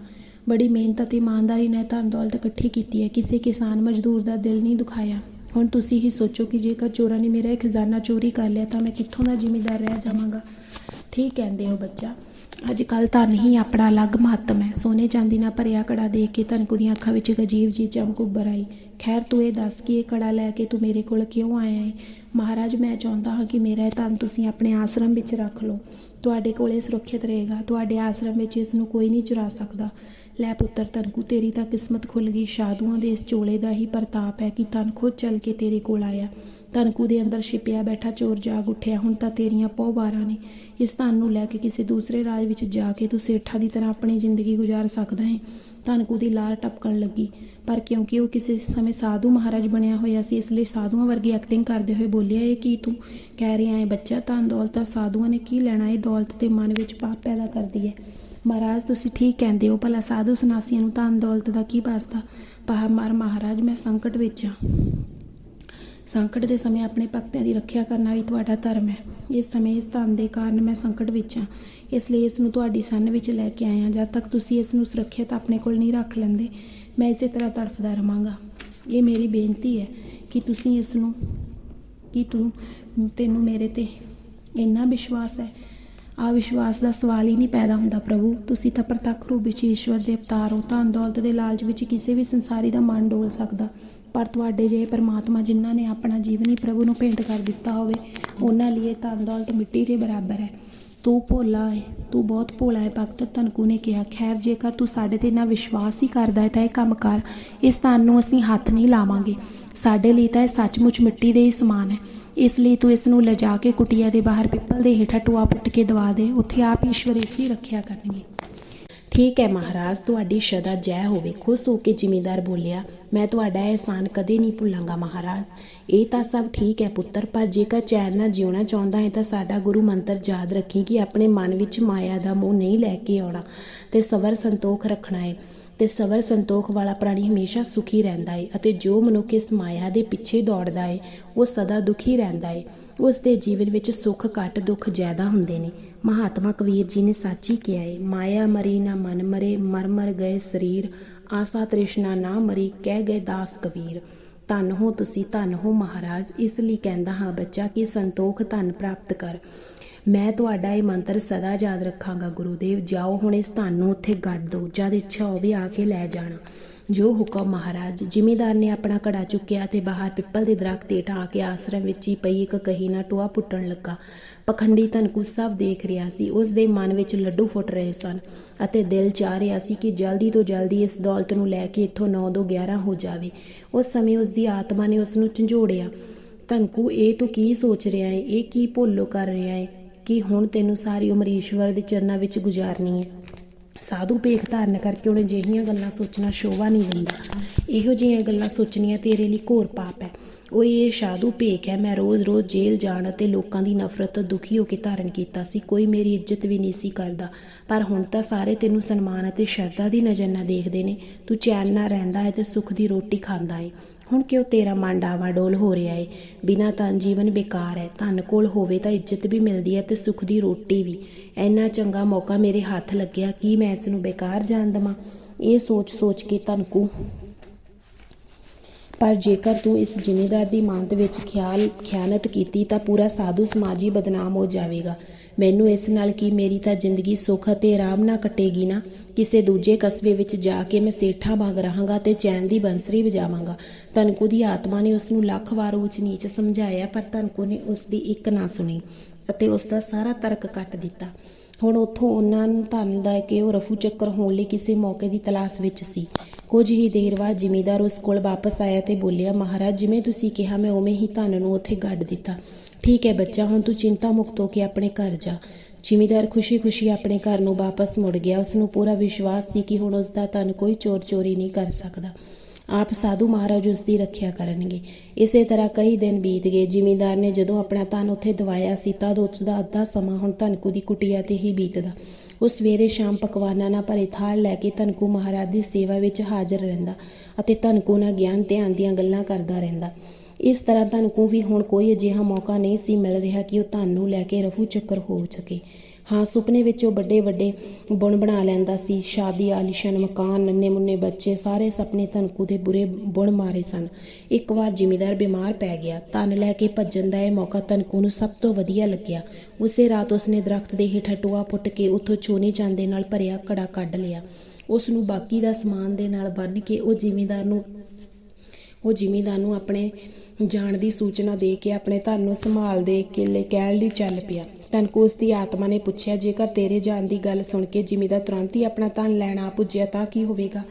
ਬੜੀ ਮਿਹਨਤ ਅਤੇ ਇਮਾਨਦਾਰੀ ਨਾਲ ਧਨ ਦੌਲਤ ਇਕੱਠੀ ਕੀਤੀ ਹੈ। ਕਿਸੇ ਕਿਸਾਨ ਮਜ਼ਦੂਰ ਦਾ ਦਿਲ ਨਹੀਂ ਦੁਖਾਇਆ। ਹੁਣ ਤੁਸੀਂ ਹੀ ਸੋਚੋ ਕਿ ਜੇਕਰ ਚੋਰਾਂ ਨੇ ਮੇਰਾ ਇਹ ਖਜ਼ਾਨਾ ਚੋਰੀ ਕਰ ਲਿਆ ਤਾਂ ਮੈਂ ਕਿੱਥੋਂ ਦਾ ਜ਼ਿਮੀਦਾਰ ਰਹਿ ਜਾਵਾਂਗਾ। ਠੀਕ ਕਹਿੰਦੇ ਹੋ ਬੱਚਾ। ਅੱਜ ਕੱਲ ਧਨ ਹੀ ਆਪਣਾ ਅਲੱਗ ਮਹੱਤਮ ਹੈ। ਸੋਨੇ ਚਾਂਦੀ ਨਾਲ ਭਰਿਆ ਕੜਾ ਦੇਖ ਕੇ ਧਨਕੂ ਦੀਆਂ ਅੱਖਾਂ ਵਿੱਚ ਇੱਕ ਅਜੀਬ ਜੀ ਚਮਕ ਉੱਭਰ ਆਈ। ਖੈਰ, ਤੂੰ ਇਹ ਦੱਸ ਕਿ ਇਹ ਕੜਾ ਲੈ ਕੇ ਤੂੰ ਮੇਰੇ ਕੋਲ ਕਿਉਂ ਆਇਆ ਹੈ ਮਹਾਰਾਜ, ਮੈਂ ਚਾਹੁੰਦਾ ਹਾਂ ਕਿ ਮੇਰਾ ਇਹ ਧਨ ਤੁਸੀਂ ਆਪਣੇ ਆਸ਼ਰਮ ਵਿੱਚ ਰੱਖ ਲਓ। ਤੁਹਾਡੇ ਕੋਲ ਇਹ ਸੁਰੱਖਿਅਤ ਰਹੇਗਾ। ਤੁਹਾਡੇ ਆਸ਼ਰਮ ਵਿੱਚ ਇਸ ਨੂੰ ਕੋਈ ਨਹੀਂ ਚੁਰਾ ਸਕਦਾ। ਲੈ ਪੁੱਤਰ ਧਨਕੂ ਤੇਰੀ ਤਾਂ ਕਿਸਮਤ ਖੁੱਲ ਗਈ। ਸਾਧੂਆਂ ਦੇ ਇਸ ਚੋਲੇ ਦਾ ਹੀ ਪ੍ਰਤਾਪ ਹੈ ਕਿ ਧਨ ਖੁਦ ਚੱਲ ਕੇ ਤੇਰੇ ਕੋਲ ਆਇਆ। ਧਨਕੂ ਦੇ ਅੰਦਰ ਛਿਪਿਆ ਬੈਠਾ, ਚੋਰ ਜਾਗ ਉੱਠਿਆ। ਹੁਣ ਤਾਂ ਤੇਰੀਆਂ ਪੌ ਬਾਰਾਂ ਨੇ। ਇਸ ਧਨ ਨੂੰ ਲੈ ਕੇ ਕਿਸੇ ਦੂਸਰੇ ਰਾਜ ਵਿੱਚ ਜਾ ਕੇ ਤੂੰ ਸੇਠਾਂ ਦੀ ਤਰ੍ਹਾਂ ਆਪਣੀ ਜ਼ਿੰਦਗੀ ਗੁਜ਼ਾਰ ਸਕਦਾ ਹੈ। ਧਨਕੂ ਦੀ ਲਾਰ ਟਪਕਣ ਲੱਗੀ। ਪਰ ਕਿਉਂਕਿ ਉਹ ਕਿਸੇ ਸਮੇਂ ਸਾਧੂ ਮਹਾਰਾਜ ਬਣਿਆ ਹੋਇਆ ਸੀ, ਇਸ ਲਈ ਸਾਧੂਆਂ ਵਰਗੀ ਐਕਟਿੰਗ ਕਰਦੇ ਹੋਏ ਬੋਲਿਆ, ਇਹ ਕੀ ਤੂੰ ਕਹਿ ਰਿਹਾ ਹੈ ਬੱਚਾ? ਧਨ ਦੌਲਤਾਂ ਸਾਧੂਆਂ ਨੇ ਕੀ ਲੈਣਾ? ਇਹ ਦੌਲਤ ਤੇ ਮਨ ਵਿੱਚ ਪਾਪ ਪੈਦਾ ਕਰਦੀ ਹੈ। ਮਹਾਰਾਜ, ਤੁਸੀਂ ਠੀਕ ਕਹਿੰਦੇ ਹੋ, ਭਲਾ ਸਾਧੂ ਸਨਾਸੀਆਂ ਨੂੰ ਧਨ ਦੌਲਤ ਦਾ ਕੀ ਵਾਸਤਾ? ਪਰ ਮਹਾਰਾਜ, ਮੈਂ ਸੰਕਟ ਵਿੱਚ ਹਾਂ। ਸੰਕਟ ਦੇ ਸਮੇਂ ਆਪਣੇ ਭਗਤਾਂ ਦੀ ਰੱਖਿਆ ਕਰਨਾ ਵੀ ਤੁਹਾਡਾ ਧਰਮ ਹੈ। ਇਸ ਸਮੇਂ ਇਸ ਧਨ ਦੇ ਕਾਰਨ ਮੈਂ ਸੰਕਟ ਵਿੱਚ ਹਾਂ। ਇਸ ਲਈ ਇਸ ਨੂੰ ਤੁਹਾਡੀ ਸੰਨ ਵਿੱਚ ਲੈ ਕੇ ਆਇਆ ਜਦ ਤੱਕ ਤੁਸੀਂ ਇਸ ਨੂੰ ਸੁਰੱਖਿਅਤ ਆਪਣੇ ਕੋਲ ਨਹੀਂ ਰੱਖ ਲੈਂਦੇ, ਮੈਂ ਇਸੇ ਤਰ੍ਹਾਂ ਤੜਫਦਾ ਰਵਾਂਗਾ। ਇਹ ਮੇਰੀ ਬੇਨਤੀ ਹੈ ਕਿ ਤੁਸੀਂ ਇਸ ਨੂੰ, ਕਿ ਤੂੰ, ਤੈਨੂੰ ਮੇਰੇ ਤੇ ਇੰਨਾ ਵਿਸ਼ਵਾਸ ਹੈ ਆ ਵਿਸ਼ਵਾਸ ਦਾ ਸਵਾਲ ਹੀ ਨਹੀਂ ਪੈਦਾ ਹੁੰਦਾ ਪ੍ਰਭੂ। ਤੁਸੀਂ ਤਾਂ ਪ੍ਰਤੱਖ ਰੂਪ ਵਿੱਚ ਈਸ਼ਵਰ ਦੇ ਅਵਤਾਰ ਹੋ ਧਨ ਦੌਲਤ ਦੇ ਲਾਲਚ ਵਿੱਚ ਕਿਸੇ ਵੀ ਸੰਸਾਰੀ ਦਾ ਮਨ ਡੋਲ ਸਕਦਾ। ਪਰ ਤੁਹਾਡੇ ਜਿਹੇ ਪਰਮਾਤਮਾ ਜਿਨ੍ਹਾਂ ਨੇ ਆਪਣਾ ਜੀਵਨ ਹੀ ਪ੍ਰਭੂ ਨੂੰ ਭੇਂਟ ਕਰ ਦਿੱਤਾ ਹੋਵੇ, ਉਹਨਾਂ ਲਈ ਇਹ ਧਨ ਦੌਲਤ ਮਿੱਟੀ ਦੇ ਬਰਾਬਰ ਹੈ। ਤੂੰ ਭੋਲਾ ਹੈ ਤੂੰ ਬਹੁਤ ਭੋਲਾ ਹੈ ਭਗਤ ਧਨਕੂ ਨੇ ਕਿਹਾ। ਖੈਰ, ਜੇਕਰ ਤੂੰ ਸਾਡੇ ਤੇ ਇੰਨਾ ਵਿਸ਼ਵਾਸ ਹੀ ਕਰਦਾ ਹੈ, ਤਾਂ ਇਹ ਕੰਮ ਕਰ। ਇਸ ਧਨ ਨੂੰ ਅਸੀਂ ਹੱਥ ਨਹੀਂ ਲਾਵਾਂਗੇ। ਸਾਡੇ ਲਈ ਤਾਂ ਇਹ ਸੱਚਮੁੱਚ ਮਿੱਟੀ ਦੇ ਹੀ ਸਮਾਨ ਹੈ। ਇਸ ਲਈ ਤੂੰ ਇਸ ਨੂੰ ਲਿਜਾ ਕੇ ਕੁਟੀਆ ਦੇ ਬਾਹਰ ਪਿੱਪਲ ਦੇ ਹੇਠਾਂ ਟੋਆ ਪੁੱਟ ਕੇ ਦਵਾ ਦੇ। ਉੱਥੇ ਆਪ ਈਸ਼ਵਰ ਇਸ ਦੀ ਰੱਖਿਆ ਕਰਨਗੇ।
ਠੀਕ ਹੈ ਮਹਾਰਾਜ, ਤੁਹਾਡੀ ਸ਼ਦਾ ਜੈ ਹੋਵੇ। ਖੁਸ਼ ਹੋ ਕੇ ਜ਼ਿਮੀਂਦਾਰ ਬੋਲਿਆ, ਮੈਂ ਤੁਹਾਡਾ ਅਹਿਸਾਨ ਕਦੇ ਨਹੀਂ ਭੁੱਲਾਂਗਾ ਮਹਾਰਾਜ। ਇਹ ਤਾਂ ਸਭ ਠੀਕ ਹੈ ਪੁੱਤਰ, ਪਰ ਜੇਕਰ ਚੈਨ ਨਾਲ ਜਿਉਣਾ ਚਾਹੁੰਦਾ ਹੈ ਤਾਂ ਸਾਡਾ ਗੁਰੂ ਮੰਤਰ ਯਾਦ ਰੱਖੀ ਕਿ ਆਪਣੇ ਮਨ ਵਿੱਚ ਮਾਇਆ ਦਾ ਮੋਹ ਨਹੀਂ ਲੈ ਕੇ ਆਉਣਾ ਤੇ ਸਬਰ ਸੰਤੋਖ ਰੱਖਣਾ ਹੈ। ਤੇ ਸਬਰ ਸੰਤੋਖ ਵਾਲਾ ਪ੍ਰਾਣੀ ਹਮੇਸ਼ਾ ਸੁਖੀ ਰਹਿੰਦਾ ਹੈ ਅਤੇ ਜੋ ਮਨੁੱਖ ਇਸ ਮਾਇਆ ਦੇ ਪਿੱਛੇ ਦੌੜਦਾ ਹੈ ਉਹ ਸਦਾ ਦੁਖੀ ਰਹਿੰਦਾ ਹੈ ਉਸ ਦੇ ਜੀਵਨ ਵਿੱਚ ਸੁੱਖ ਘੱਟ, ਦੁੱਖ ਜ਼ਿਆਦਾ ਹੁੰਦੇ ਨੇ। ਮਹਾਤਮਾ ਕਬੀਰ ਜੀ ਨੇ ਸੱਚ ਹੀ ਕਿਹਾ ਹੈ ਮਾਇਆ ਮਰੀ ਨਾ ਮਨ ਮਰੇ, ਮਰ ਮਰ ਗਏ ਸਰੀਰ। ਆਸਾ ਤ੍ਰਿਸ਼ਨਾ ਨਾ ਮਰੀ, ਕਹਿ ਗਏ ਦਾਸ ਕਬੀਰ। ਧੰਨ ਹੋ ਤੁਸੀਂ, ਧੰਨ ਹੋ ਮਹਾਰਾਜ, ਇਸ ਲਈ ਕਹਿੰਦਾ ਹਾਂ ਬੱਚਾ ਕਿ ਸੰਤੋਖ ਧਨ ਪ੍ਰਾਪਤ ਕਰ। ਮੈਂ ਤੁਹਾਡਾ ਇਹ ਮੰਤਰ ਸਦਾ ਯਾਦ ਰੱਖਾਂਗਾ, ਗੁਰੂਦੇਵ। ਜਾਓ ਹੁਣ ਇਸ ਧਨ ਨੂੰ ਉੱਥੇ ਗੱਡ ਦਿਓ, ਜਦ ਇੱਛਾ ਹੋਵੇ ਆ ਕੇ ਲੈ ਜਾਣਾ। ਜੋ ਹੁਕਮ ਮਹਾਰਾਜ, ਜ਼ਿਮੀਦਾਰ ਨੇ ਆਪਣਾ ਘੜਾ ਚੁੱਕਿਆ ਤੇ ਬਾਹਰ ਪਿੱਪਲ ਦੇ ਦਰਖਤ ਤੇ ਠਾ ਕੇ ਆਸਰਮ ਵਿੱਚ ਹੀ ਪਈ ਇੱਕ ਕਹੀ ਨਾਲ ਟੋਆ ਪੁੱਟਣ ਲੱਗਾ। ਪਖੰਡੀ ਧਨਕੂ ਸਭ ਦੇਖ ਰਿਹਾ ਸੀ, ਉਸ ਦੇ ਮਨ ਵਿੱਚ ਲੱਡੂ ਫੁੱਟ ਰਹੇ ਸਨ ਅਤੇ ਦਿਲ ਚਾਹ ਰਿਹਾ ਸੀ ਕਿ ਜਲਦੀ ਤੋਂ ਜਲਦੀ ਇਸ ਦੌਲਤ ਨੂੰ ਲੈ ਕੇ ਇੱਥੋਂ 9 ਤੋਂ 11 ਹੋ ਜਾਵੇ। ਉਸ ਸਮੇਂ ਉਸ ਦੀ ਆਤਮਾ ਨੇ ਉਸ ਨੂੰ ਝੰਜੋੜਿਆ। ਧਨਕੂ ਇਹ ਤੂੰ ਕੀ ਸੋਚ ਰਿਹਾ ਹੈ ਇਹ ਕੀ ਭੁੱਲੋ ਕਰ ਰਿਹਾ ਹੈ ਕਿ ਹੁਣ ਤੈਨੂੰ ਸਾਰੀ ਉਮਰ ਈਸ਼ਵਰ ਦੇ ਚਰਨਾਂ ਵਿੱਚ ਗੁਜ਼ਾਰਨੀ ਹੈ। ਸਾਧੂ ਭੇਖ ਧਾਰਨ ਕਰਕੇ ਉਹਨੇ ਜਿਹੀਆਂ ਗੱਲਾਂ ਸੋਚਣਾ ਸ਼ੋਭਾ ਨਹੀਂ ਦਿੰਦਾ। ਇਹੋ ਜਿਹੀਆਂ ਗੱਲਾਂ ਸੋਚਣੀਆਂ ਤੇਰੇ ਲਈ ਘੋਰ ਪਾਪ ਹੈ। ਉਹ ਇਹ ਸਾਧੂ ਭੇਖ ਹੈ, ਮੈਂ ਰੋਜ਼-ਰੋਜ਼ ਜੇਲ੍ਹ ਜਾਣ ਅਤੇ ਲੋਕਾਂ ਦੀ ਨਫ਼ਰਤ ਤੋਂ ਦੁਖੀ ਹੋ ਕੇ ਧਾਰਨ ਕੀਤਾ ਸੀ। ਕੋਈ ਮੇਰੀ ਇੱਜ਼ਤ ਵੀ ਨਹੀਂ ਸੀ ਕਰਦਾ। ਪਰ ਹੁਣ ਤਾਂ ਸਾਰੇ ਤੈਨੂੰ ਸਨਮਾਨ ਅਤੇ ਸ਼ਰਧਾ ਦੀ ਨਜ਼ਰ ਨਾਲ ਦੇਖਦੇ ਨੇ। ਤੂੰ ਚੈਨ ਨਾਲ ਰਹਿੰਦਾ ਹੈ ਤੇ ਸੁੱਖ ਦੀ ਰੋਟੀ ਖਾਂਦਾ ਹੈ ਹੁਣ ਕਿਉਂ ਤੇਰਾ ਮਨ ਡਾਵਾਡੋਲ ਹੋ ਰਿਹਾ ਹੈ ਬਿਨਾਂ ਧਨ ਜੀਵਨ ਬੇਕਾਰ ਹੈ ਧਨ ਕੋਲ ਹੋਵੇ ਤਾਂ ਇੱਜ਼ਤ ਵੀ ਮਿਲਦੀ ਹੈ ਤੇ ਸੁੱਖ ਦੀ ਰੋਟੀ ਵੀ। ਇੰਨਾ ਚੰਗਾ ਮੌਕਾ ਮੇਰੇ ਹੱਥ ਲੱਗਿਆ, ਕਿ ਮੈਂ ਇਸ ਨੂੰ ਬੇਕਾਰ ਜਾਣ ਦੇਵਾਂ? ਇਹ ਸੋਚ ਸੋਚ ਕੇ। ਧਨਕੂ ਪਰ ਜੇਕਰ ਤੂੰ ਇਸ ਜ਼ਿਮੀਂਦਾਰ ਦੀ ਮਾਨਤ ਵਿੱਚ ਖਿਆਲ, ਖਿਆਨਤ ਕੀਤੀ ਤਾਂ ਪੂਰਾ ਸਾਧੂ ਸਮਾਜ ਹੀ ਬਦਨਾਮ ਹੋ ਜਾਵੇਗਾ। ਮੈਨੂੰ ਇਸ ਨਾਲ ਕੀ ਮੇਰੀ ਤਾਂ ਜ਼ਿੰਦਗੀ ਸੁੱਖ ਅਤੇ ਆਰਾਮ ਨਾਲ ਕੱਟੇਗੀ ਨਾ। ਕਿਸੇ ਦੂਜੇ ਕਸਬੇ ਵਿੱਚ ਜਾ ਕੇ ਮੈਂ ਸੇਠਾ ਵਾਂਗ ਰਹਾਂਗਾ ਤੇ ਚੈਨ ਦੀ ਬੰਸਰੀ ਵਜਾਵਾਂਗਾ। ਤਨਕੂ ਦੀ ਆਤਮਾ ਨੇ ਉਸ ਨੂੰ ਲੱਖ ਵਾਰ ਉੱਚ ਨੀਚ ਸਮਝਾਇਆ, ਪਰ ਤਨਕੂ ਨੇ ਉਸ ਦੀ ਇੱਕ ਨਾ ਸੁਣੀ ਅਤੇ ਉਸ ਦਾ ਸਾਰਾ ਤਰਕ ਕੱਟ ਦਿੱਤਾ। ਹੁਣ ਉੱਥੋਂ ਉਹਨਾਂ ਨੂੰ ਧਨ ਦਾ ਕਿ ਉਹ ਰਫੂ ਚੱਕਰ ਹੋਣ ਲਈ ਕਿਸੇ ਮੌਕੇ ਦੀ ਤਲਾਸ਼ ਵਿੱਚ ਸੀ। ਕੁਝ ਹੀ ਦੇਰ ਬਾਅਦ ਜ਼ਿਮੀਂਦਾਰ ਉਸ ਕੋਲ ਵਾਪਸ ਆਇਆ ਤੇ ਬੋਲਿਆ, ਮਹਾਰਾਜ, ਜਿਵੇਂ ਤੁਸੀਂ ਕਿਹਾ, ਮੈਂ ਉਵੇਂ ਹੀ ਧਨ ਨੂੰ ਉੱਥੇ ਗੱਡ ਦਿੱਤਾ। ਠੀਕ ਹੈ ਬੱਚਾ, ਹੁਣ ਤੂੰ ਚਿੰਤਾ ਮੁਕਤ ਹੋ ਕੇ ਆਪਣੇ ਘਰ ਜਾ। ਜ਼ਿਮੀਦਾਰ ਖੁਸ਼ੀ-ਖੁਸ਼ੀ ਆਪਣੇ ਘਰ ਨੂੰ ਵਾਪਸ ਮੁੜ ਗਿਆ। ਉਸ ਨੂੰ ਪੂਰਾ ਵਿਸ਼ਵਾਸ ਸੀ ਕਿ ਹੁਣ ਉਸ ਦਾ ਧਨ ਕੋਈ ਚੋਰ ਚੋਰੀ ਨਹੀਂ ਕਰ ਸਕਦਾ। ਆਪ ਸਾਧੂ ਮਹਾਰਾਜ ਉਸ ਦੀ ਰੱਖਿਆ ਕਰਨਗੇ। ਇਸੇ ਤਰ੍ਹਾਂ ਕਈ ਦਿਨ ਬੀਤ ਗਏ। ਜ਼ਿਮੀਂਦਾਰ ਨੇ ਜਦੋਂ ਆਪਣਾ ਧਨ ਉੱਥੇ ਦਵਾਇਆ ਸੀ, ਤਦ ਉਸ ਦਾ ਅੱਧਾ ਸਮਾਂ ਹੁਣ ਧਨਕੂ ਦੀ ਕੁਟਿਆ ਤੇ ਹੀ ਬੀਤਦਾ। ਉਹ ਸਵੇਰੇ ਸ਼ਾਮ ਪਕਵਾਨਾਂ ਨਾਲ ਭਰੇ ਥਾਲ ਲੈ ਕੇ ਧਨਕੂ ਮਹਾਰਾਜ ਦੀ ਸੇਵਾ ਵਿੱਚ ਹਾਜ਼ਰ ਰਹਿੰਦਾ ਅਤੇ ਧਨਕੂ ਨਾਲ ਗਿਆਨ ਧਿਆਨ ਦੀਆਂ ਗੱਲਾਂ ਕਰਦਾ ਰਹਿੰਦਾ। ਇਸ ਤਰ੍ਹਾਂ ਧਨਕੂ ਵੀ ਹੁਣ ਕੋਈ ਅਜਿਹਾ ਮੌਕਾ ਨਹੀਂ ਸੀ ਮਿਲ ਰਿਹਾ ਕਿ ਉਹ ਧਨ ਨੂੰ ਲੈ ਕੇ ਰਫੂ ਚੱਕਰ ਹੋ ਸਕੇ। ਹਾਂ, ਸੁਪਨੇ ਵਿੱਚ ਉਹ ਵੱਡੇ ਵੱਡੇ ਬੁਣ ਬਣਾ ਲੈਂਦਾ ਸੀ। ਸ਼ਾਦੀ, ਆਲੀਸ਼ਾਨ, ਮਕਾਨ, ਨੰਨੇ ਮੁੰਨੇ, ਬੱਚੇ ਸਾਰੇ ਸੁਪਨੇ ਧਨਕੂ ਦੇ ਬੁਰੇ ਬੁਣ ਮਾਰੇ ਸਨ। ਇੱਕ ਵਾਰ ਜ਼ਿਮੀਦਾਰ ਬਿਮਾਰ ਪੈ ਗਿਆ। ਧਨ ਲੈ ਕੇ ਭੱਜਣ ਦਾ ਇਹ ਮੌਕਾ ਧਨਕੂ ਨੂੰ ਸਭ ਤੋਂ ਵਧੀਆ ਲੱਗਿਆ। ਉਸੇ ਰਾਤ ਉਸਨੇ ਦਰਖਤ ਦੇ ਹੇਠ ਟੋਆ ਪੁੱਟ ਕੇ ਉੱਥੋਂ ਚੋਨੇ ਚਾਂਦੇ ਨਾਲ ਭਰਿਆ ਘੜਾ ਕੱਢ ਲਿਆ। ਉਸ ਨੂੰ ਬਾਕੀ ਦਾ ਸਮਾਨ ਦੇ ਨਾਲ ਬੰਨ੍ਹ ਕੇ ਉਹ ਜ਼ਿਮੀਦਾਰ ਨੂੰ ਉਹ ਜ਼ਿਮੀਦਾਰ ਨੂੰ ਆਪਣੇ ਜਾਣ ਦੀ ਸੂਚਨਾ ਦੇ ਕੇ ਆਪਣੇ ਧਨ ਨੂੰ ਸੰਭਾਲ ਦੇ ਕੇ ਕਹਿਣ ਲਈ ਚੱਲ ਪਿਆ। ਤਨਕੂ ਉਸ ਦੀ ਆਤਮਾ ਨੇ ਪੁੱਛਿਆ, ਜੇਕਰ ਤੇਰੇ ਜਾਣ ਦੀ ਗੱਲ ਸੁਣ ਕੇ ਜ਼ਿਮੀਂਦਾਰ ਤੁਰੰਤ ਹੀ ਆਪਣਾ ਧਨ ਲੈਣ ਆ ਪੁੱਜਿਆ, ਤਾਂ ਕੀ ਹੋਵੇਗਾ?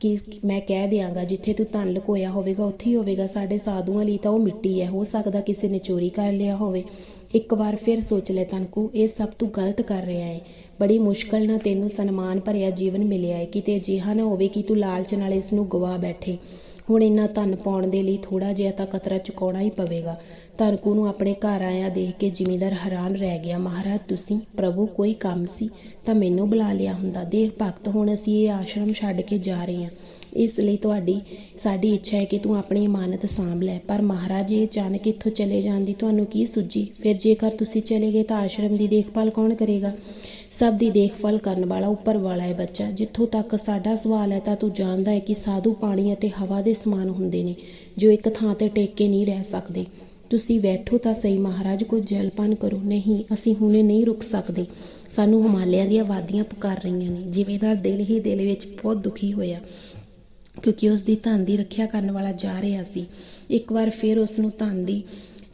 ਕਿ, ਮੈਂ ਕਹਿ ਦਿਆਂਗਾ, ਜਿੱਥੇ ਤੂੰ ਧਨ ਲੁਕੋਇਆ ਹੋਵੇਗਾ, ਉੱਥੇ ਹੀ ਹੋਵੇਗਾ। ਸਾਡੇ ਸਾਧੂਆਂ ਲਈ ਤਾਂ ਉਹ ਮਿੱਟੀ ਹੈ, ਹੋ ਸਕਦਾ ਕਿਸੇ ਨੇ ਚੋਰੀ ਕਰ ਲਿਆ ਹੋਵੇ। ਇੱਕ ਵਾਰ ਫਿਰ ਸੋਚ ਲੈ ਤਨਕੂ, ਇਹ ਸਭ ਤੂੰ ਗਲਤ ਕਰ ਰਿਹਾ ਹੈ ਬੜੀ ਮੁਸ਼ਕਲ ਨਾਲ ਤੈਨੂੰ ਸਨਮਾਨ ਭਰਿਆ ਜੀਵਨ ਮਿਲਿਆ ਹੈ ਕਿਤੇ ਅਜਿਹਾ ਨਾ ਹੋਵੇ ਕਿ ਤੂੰ ਲਾਲਚ ਨਾਲ ਇਸ ਨੂੰ ਗਵਾ ਬੈਠੇ। ਹੁਣ ਇੰਨਾ ਧਨ ਪਾਉਣ ਦੇ ਲਈ ਥੋੜਾ ਜਿਹਾ ਤਾਂ ਕਤਰਾ ਚੁਕਾਉਣਾ ਹੀ ਪਵੇਗਾ। ਧਨਕੂ ਨੂੰ ਆਪਣੇ ਘਰ ਆਇਆ ਦੇਖ ਕੇ ਜ਼ਿਮੀਂਦਾਰ ਹੈਰਾਨ ਰਹਿ ਗਿਆ, ਮਹਾਰਾਜ, ਤੁਸੀਂ ਪ੍ਰਭੂ ਕੋਈ ਕੰਮ ਸੀ ਤਾਂ ਮੈਨੂੰ ਬੁਲਾ ਲਿਆ ਹੁੰਦਾ। ਦੇਖ ਭਗਤ, ਹੁਣ ਅਸੀਂ ਇਹ ਆਸ਼ਰਮ ਛੱਡ ਕੇ ਜਾ ਰਹੇ ਹਾਂ। ਇਸ ਲਈ ਤੁਹਾਡੀ, ਸਾਡੀ ਇੱਛਾ ਹੈ ਕਿ ਤੂੰ ਆਪਣੀ ਇਮਾਨਤ ਸਾਂਭ ਲੈ। ਪਰ ਮਹਾਰਾਜ, ਇਹ ਅਚਾਨਕ ਇੱਥੋਂ ਚਲੇ ਜਾਣ ਦੀ ਤੁਹਾਨੂੰ ਕੀ ਸੁੱਝੀ? ਫਿਰ ਜੇਕਰ ਤੁਸੀਂ ਚਲੇ ਗਏ ਤਾਂ ਆਸ਼ਰਮ ਦੀ ਦੇਖਭਾਲ ਕੌਣ ਕਰੇਗਾ? ਸਭ ਦੀ ਦੇਖਭਾਲ ਕਰਨ ਵਾਲਾ ਉੱਪਰ ਵਾਲਾ ਹੈ ਬੱਚਾ। ਜਿੱਥੋਂ ਤੱਕ ਸਾਡਾ ਸਵਾਲ ਹੈ ਤਾਂ ਤੂੰ ਜਾਣਦਾ ਹੈ ਕਿ ਸਾਧੂ ਪਾਣੀ ਅਤੇ ਹਵਾ ਦੇ ਸਮਾਨ ਹੁੰਦੇ ਨੇ, ਜੋ ਇੱਕ ਥਾਂ ਤੇ ਟੇਕ ਕੇ ਨਹੀਂ ਰਹਿ ਸਕਦੇ। ਤੁਸੀਂ ਬੈਠੋ ਤਾਂ ਸਹੀ, ਮਹਾਰਾਜ, ਕੋਈ ਜਲਪਾਨ ਕਰੋ। ਨਹੀਂ, ਅਸੀਂ ਹੁਣੇ ਨਹੀਂ ਰੁਕ ਸਕਦੇ। ਸਾਨੂੰ ਹਿਮਾਲਿਆ ਦੀਆਂ ਵਾਦੀਆਂ ਪੁਕਾਰ ਰਹੀਆਂ ਨੇ। ਜਿਵੇਂ ਦਾ ਦਿਲ ਹੀ ਦਿਲ ਵਿੱਚ ਬਹੁਤ ਦੁਖੀ ਹੋਇਆ, ਕਿਉਂਕਿ ਉਸ ਦੀ ਧਨ ਦੀ ਰੱਖਿਆ ਕਰਨ ਵਾਲਾ ਜਾ ਰਿਹਾ ਸੀ। ਇੱਕ ਵਾਰ ਫਿਰ ਉਸ ਨੂੰ ਧਨ ਦੀ